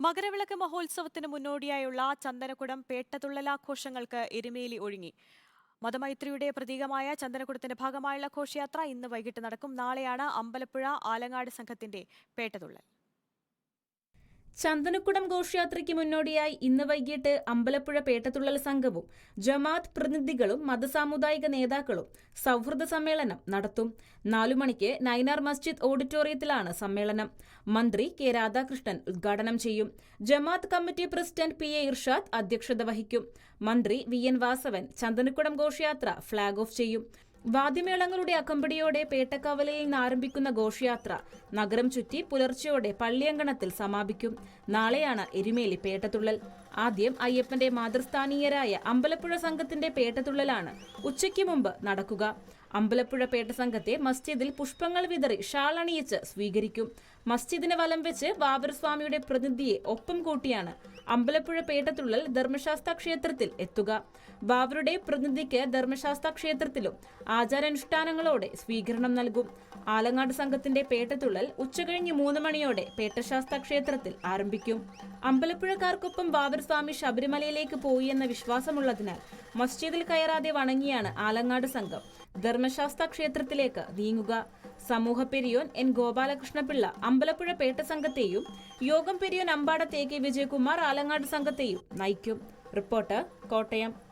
മകരവിളക്ക് മഹോത്സവത്തിന് മുന്നോടിയായുള്ള ചന്ദനക്കുടം പേട്ടതുള്ളലാഘോഷങ്ങൾക്ക് എരുമേലി ഒഴുങ്ങി. മതമൈത്രിയുടെ പ്രതീകമായ ചന്ദനക്കുടത്തിന്റെ ഭാഗമായുള്ള ഘോഷയാത്ര ഇന്ന് വൈകിട്ട് നടക്കും. നാളെയാണ് അമ്പലപ്പുഴ ആലങ്ങാട് സംഘത്തിന്റെ പേട്ടതുള്ളൽ. ചന്ദനക്കുടം ഘോഷയാത്രയ്ക്ക് മുന്നോടിയായി ഇന്ന് വൈകിട്ട് അമ്പലപ്പുഴ പേട്ടത്തുള്ളൽ സംഘവും ജമാത്ത് പ്രതിനിധികളും മതസാമുദായിക നേതാക്കളും സൗഹൃദ സമ്മേളനം നടത്തും. നാലു മണിക്ക് നൈനാർ മസ്ജിദ് ഓഡിറ്റോറിയത്തിലാണ് സമ്മേളനം. മന്ത്രി കെ രാധാകൃഷ്ണൻ ഉദ്ഘാടനം ചെയ്യും. Jamaat committee president P A Irshad അധ്യക്ഷത വഹിക്കും. മന്ത്രി വി എൻ വാസവൻ ചന്ദനക്കുടം ഘോഷയാത്ര ഫ്ളാഗ് ഓഫ് ചെയ്യും. വാദ്യമേളങ്ങളുടെ അകമ്പടിയോടെ പേട്ടക്കവലയിൽ നിന്ന് ആരംഭിക്കുന്ന ഘോഷയാത്ര നഗരം ചുറ്റി പുലർച്ചെയോടെ പള്ളിയങ്കണത്തിൽ സമാപിക്കും. നാളെയാണ് എരുമേലി പേട്ടത്തുള്ളൽ. ആദ്യം അയ്യപ്പന്റെ മാതൃസ്ഥാനീയരായ അമ്പലപ്പുഴ സംഘത്തിന്റെ പേട്ടത്തുള്ളലാണ് ഉച്ചയ്ക്ക് മുമ്പ് നടക്കുക. അമ്പലപ്പുഴ പേട്ട സംഘത്തെ മസ്ജിദിൽ പുഷ്പങ്ങൾ വിതറി ഷാളണിയിച്ച് സ്വീകരിക്കും. മസ്ജിദിന് വലം വെച്ച് ബാബർ സ്വാമിയുടെ പ്രതിനിധിയെ ഒപ്പം കൂട്ടിയാണ് അമ്പലപ്പുഴ പേട്ടത്തുള്ളൽ ധർമ്മശാസ്ത്ര ക്ഷേത്രത്തിൽ എത്തുക. ബാബറുടെ പ്രതിനിധിക്ക് ധർമ്മശാസ്ത്ര ക്ഷേത്രത്തിലും ആചാരാനുഷ്ഠാനങ്ങളോടെ സ്വീകരണം നൽകും. ആലങ്ങാട് സംഘത്തിന്റെ പേട്ടത്തുള്ളൽ ഉച്ചകഴിഞ്ഞ് മൂന്ന് മണിയോടെ പേട്ടശാസ്ത്ര ക്ഷേത്രത്തിൽ ആരംഭിക്കും. അമ്പലപ്പുഴക്കാർക്കൊപ്പം ബാബർ സ്വാമി ശബരിമലയിലേക്ക് പോയി എന്ന വിശ്വാസമുള്ളതിനാൽ മസ്ജിദിൽ കയറാതെ വണങ്ങിയാണ് ആലങ്ങാട് സംഘം. ധർമ്മശാസ്ത്ര ക്ഷേത്രത്തിലേക്ക് നീങ്ങുക. സമൂഹ പെരിയോൻ എൻ ഗോപാലകൃഷ്ണപിള്ള അമ്പലപ്പുഴ പേട്ട സംഘത്തെയും യോഗം പെരിയോൻ അമ്പാട തേ കെ വിജയകുമാർ ആലങ്ങാട് സംഘത്തെയും നയിക്കും. റിപ്പോർട്ടർ കോട്ടയം.